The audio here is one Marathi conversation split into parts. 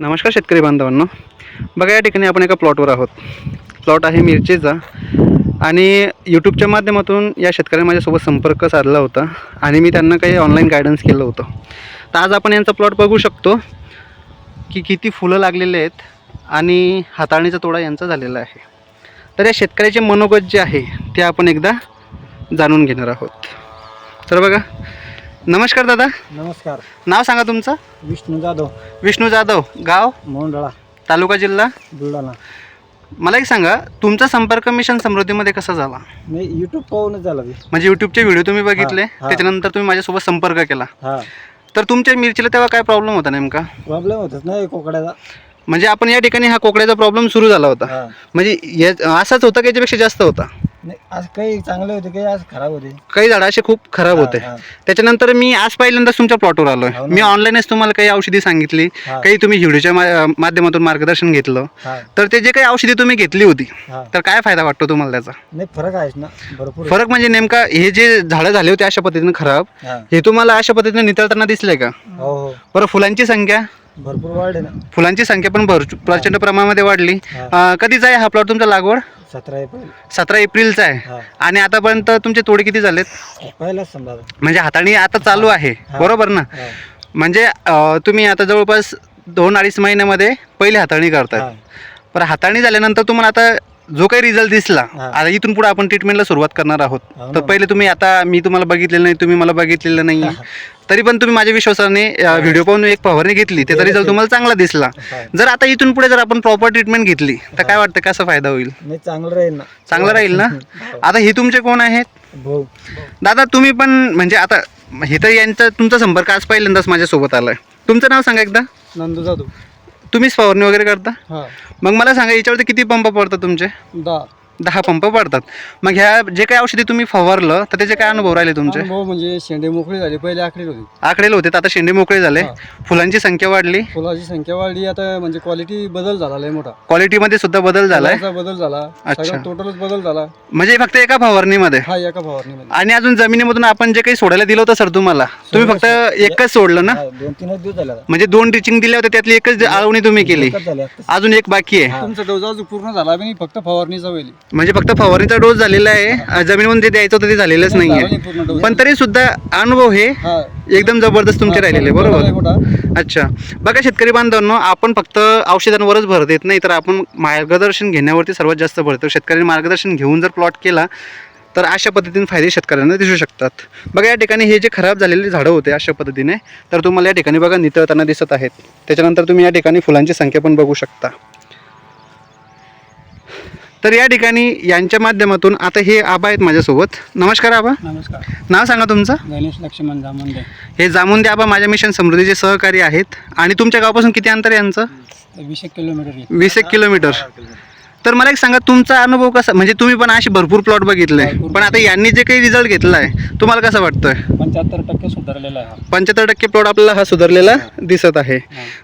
नमस्कार शेतकरी बांधवांनो. बघा या ठिकाणी आपण एका प्लॉटवर आहोत. प्लॉट आहे मिरचीचा. आणि यूट्यूबच्या माध्यमातून या शेतकऱ्याने माझ्यासोबत संपर्क साधला होता आणि मी त्यांना काही ऑनलाईन गायडन्स केलं होतं. तर आज आपण यांचा प्लॉट बघू शकतो की किती फुलं लागलेले आहेत आणि हाताळणीचा तोडा यांचा झालेला आहे. तर या शेतकऱ्याचे मनोगत जे आहे ते आपण एकदा जाणून घेणार आहोत. तर बघा नमस्कार दादा. नमस्कार. नाव सांगा तुमचं? विष्णू जाधव. विष्णू जाधव. गाव? मोंडळा तालुका जिल्हा? बुलढाणा. मला एक सांगा तुमचा संपर्क मिशन समृद्धीमध्ये कसा झाला? यूट्यूब पाहूनच झाला ते म्हणजे युट्यूबचे व्हिडिओ तुम्ही बघितले हा. त्याच्यानंतर तुम्ही माझ्यासोबत संपर्क केला. हा. तर तुमच्या मिरचीला तेव्हा काय प्रॉब्लेम होता नेमका? प्रॉब्लेम होतच नाही कोकड्याचा. म्हणजे आपण या ठिकाणी हा कोकड्याचा प्रॉब्लेम सुरू झाला होता. हा. म्हणजे या असाच होता की याच्यापेक्षा जास्त होता? नाही आज काही चांगले होते काही आज खराब होते. काही झाडं असे खूप खराब होते. हा, त्याच्यानंतर मी आज पहिल्यांदाच तुमच्या प्लॉटवर आलोय. हो ना. मी ऑनलाईनच तुम्हाला काही औषधी सांगितली. हा. काही तुम्ही व्हिडिओच्या मा- माध्यमातून मार्गदर्शन घेतलं. हा. तर ते जे काही औषधी तुम्ही घेतली होती हा. तर काय फायदा वाटतो तुम्हाला त्याचा? नाही फरक आहेच ना भरपूर. फरक म्हणजे नेमका हे जे झाडं झाले होते अशा पद्धतीने खराब हा. हे तुम्हाला अशा पद्धतीने नितळताना दिसले का? हो हो. बरं फुलांची संख्या? भरपूर वाढ आहे ना. फुलांची संख्या पण भर प्रचंड प्रमाणामध्ये वाढली. हा. अं, कधीचा आहे हा प्लॉट तुमचा लागवड? सतरा एप्रिल. सतरा एप्रिलचा आहे. हा. आणि आतापर्यंत तुमचे तोडे किती झालेत? पहिलाच समजा म्हणजे हाताळणी आता चालू आहे. हा. बरोबर ना? हा. म्हणजे अं, तुम्ही आता जवळपास दोन अडीच महिन्यामध्ये पहिली हाताळणी करताय. हा. पण हाताळणी झाल्यानंतर तुम्हाला आता जो काही रिझल्ट दिसला हा. आता इथून पुढे आपण ट्रीटमेंटला सुरुवात करणार आहोत. हो तर. पहिले तुम्ही आता मी तुम्हाला बघितलेलं नाही तुम्ही मला बघितलेलं नाही. तरी पण तुम्ही माझ्या विश्वासाने व्हिडिओ पाहून एक फवारणी घेतली. त्याचा रिझल्ट तुम्हाला चांगला दिसला. हा. जर आता इथून पुढे जर आपण प्रॉपर ट्रीटमेंट घेतली तर काय वाटतं कसा फायदा होईल? नाही चांगलं राहील ना. चांगलं राहील ना? हो. आता हे तुमचे कोण आहेत? भाऊ. दादा तुम्ही पण म्हणजे आता हे तर यांचा तुमचा संपर्क आज पहिल्यांदाच माझ्यासोबत आलाय. तुमचं नाव सांगा एकदा. नंदू जाधव. तुम्हीच फवारणी वगैरे करता? हा. मग मला सांगा याच्यावरती किती पंप पडतात तुमचे? दहा. दहा पंप पडतात. मग ह्या जे काही औषधी तुम्ही फवारलं तर त्याचे काय अनुभव राहिले तुमचे? भाऊ म्हणजे शेंडे मोकळी झाली पहिले आखरी होती. आकडेले होते तर आता शेंडे मोकळे झाले. फुलांची संख्या वाढली. फुलाची संख्या वाढली आता म्हणजे क्वालिटी बदल झाला लय मोठा. क्वालिटीमध्ये सुद्धा बदल झालाय? फुलाचा बदल झाला. अच्छा. सगळं टोटलच बदल झाला. म्हणजे फक्त एका फवारणीमध्ये? हा एका फवारणीमध्ये. आणि अजून जमिनीमधून आपण जे काही सोडायला दिलं होतं सर तुम्हाला तुम्ही फक्त एकच सोडलं ना? दोन तीनच दिवस झाले आता. म्हणजे दोन टिचिंग दिल्या होत्या त्यातली एकच आळवणी तुम्ही केली. एकच झाले आता. अजून एक बाकी आहे. तुमचा डोस अजून पूर्ण झाला बी नाही फक्त फवारणीचा वेळी म्हणजे फक्त फवारणीचा डोस झालेला आहे. जमिनीमध्ये जे द्यायचं होतं ते झालेलंच नाही डोस पण तरी सुद्धा अनुभव हे एकदम जबरदस्त तुमचे राहिलेले बरोबर. अच्छा. बघा शेतकरी बांधवांनो आपण फक्त औषधांवरच भर देत नाही तर आपण मार्गदर्शन घेण्यावरती सर्वात जास्त भर देतो. शेतकऱ्यांनी मार्गदर्शन घेऊन जर प्लॉट केला तर अशा पद्धतीने फायदे शेतकऱ्यांना दिसू शकतात. बघा या ठिकाणी हे जे खराब झालेले झाडं होते अशा पद्धतीने तर तुम्हाला या ठिकाणी बघा नितळताना दिसत आहेत. त्याच्यानंतर तुम्ही या ठिकाणी फुलांची संख्या पण बघू शकता. तर या ठिकाणी यांच्या माध्यमातून आता हे आबा आहेत माझ्यासोबत. नमस्कार आबा. नमस्कार. नाव सांगा तुमचं. गणेश लक्ष्मण जामंदे हे जामुंदे आबा माझ्या मिशन समृद्धीचे सहकारी आहेत. आणि तुमच्या गावापासून किती अंतर आहे यांचं? वीस एक किलोमीटर वीस एक किलोमीटर. तर मला एक सांगा तुमचा अनुभव कसा? म्हणजे तुम्ही पण असे भरपूर प्लॉट बघितले भरपूर. पण आता यांनी जे काही रिझल्ट घेतला आहे तुम्हाला कसं वाटतंय? पंच्याहत्तर टक्के सुधारलेला आहे पंच्याहत्तर टक्के प्लॉट आपल्याला हा सुधारलेला दिसत आहे.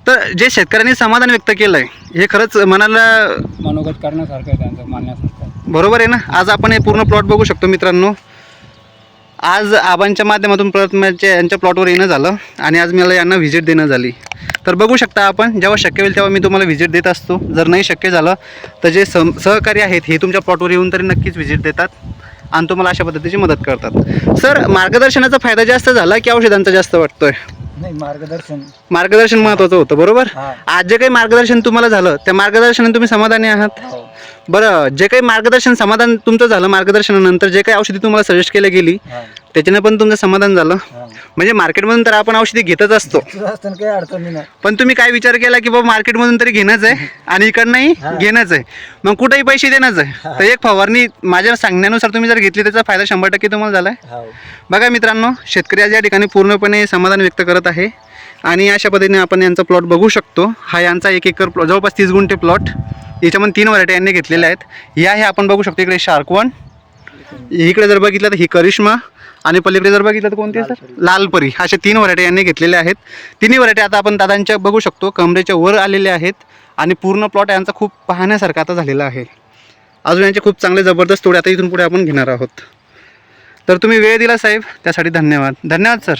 तर जे शेतकऱ्यांनी समाधान व्यक्त केलं आहे हे खरंच मनाला मनोगत करण्यासारखं आहे त्यांचं मानण्यासारखं आहे. बरोबर आहे ना? आज आपण हे पूर्ण प्लॉट बघू शकतो मित्रांनो. आज आबांच्या माध्यमातून परत माझ्या यांच्या प्लॉटवर येणं झालं आणि आज मला यांना व्हिजिट देणं झाली. तर बघू शकता आपण जेव्हा शक्य होईल तेव्हा मी तुम्हाला व्हिजिट देत असतो. जर नाही शक्य झालं तर जे सम सहकारी आहेत हे तुमच्या प्लॉटवर येऊन तरी नक्कीच व्हिजिट देतात आणि तुम्हाला अशा पद्धतीची मदत करतात. सर मार्गदर्शनाचा फायदा जास्त झाला की औषधांचा जास्त वाटतोय? नाही मार्गदर्शन. मार्गदर्शन महत्त्वाचं होतं बरोबर? आज जे काही मार्गदर्शन तुम्हाला झालं त्या मार्गदर्शनाने तुम्ही समाधानी आहात? हो. बरं जे काही मार्गदर्शन समाधान तुमचं झालं मार्गदर्शनानंतर जे काही औषधी तुम्हाला सजेस्ट केली गेली त्याच्याने पण तुमचं समाधान झालं. म्हणजे मार्केटमधून तर आपण औषधी घेतच असतो. असताना काही अडचण नाही पण तुम्ही काय विचार केला की बाबा मार्केटमधून तरी घेणंच आहे आणि इकडनंही. घेणंच आहे. मग कुठेही पैसे देणंच आहे. तर एक फवारणी माझ्या सांगण्यानुसार तुम्ही जर घेतली त्याचा फायदा शंभर टक्के तुम्हाला झाला आहे हो. बघा मित्रांनो शेतकरी आज या ठिकाणी पूर्णपणे समाधान व्यक्त करत आहे. आणि अशा पद्धतीने आपण यांचा प्लॉट बघू शकतो. हा यांचा एक एकर जवळपास तीस गुंठे प्लॉट याच्यामध्ये तीन व्हरायटी यांनी घेतलेल्या आहेत. या हे आपण बघू शकतो इकडे शार्कवन इकडे जर बघितलं तर ही करिश्मा आणि पलीकडे जर बघितलं तर कोणती आहे सर लालपरी. अशा तीन व्हरायटी यांनी घेतलेल्या आहेत. तिन्ही व्हरायटी आता आपण दादांच्या बघू शकतो. कमरेच्या वर आलेल्या आहेत आणि पूर्ण प्लॉट यांचा खूप पाहण्यासारखा आता झालेला आहे. अजून यांचे खूप चांगले जबरदस्त तोडे आता इथून पुढे आपण घेणार आहोत. तर तुम्ही वेळ दिला साहेब त्यासाठी धन्यवाद. धन्यवाद सर.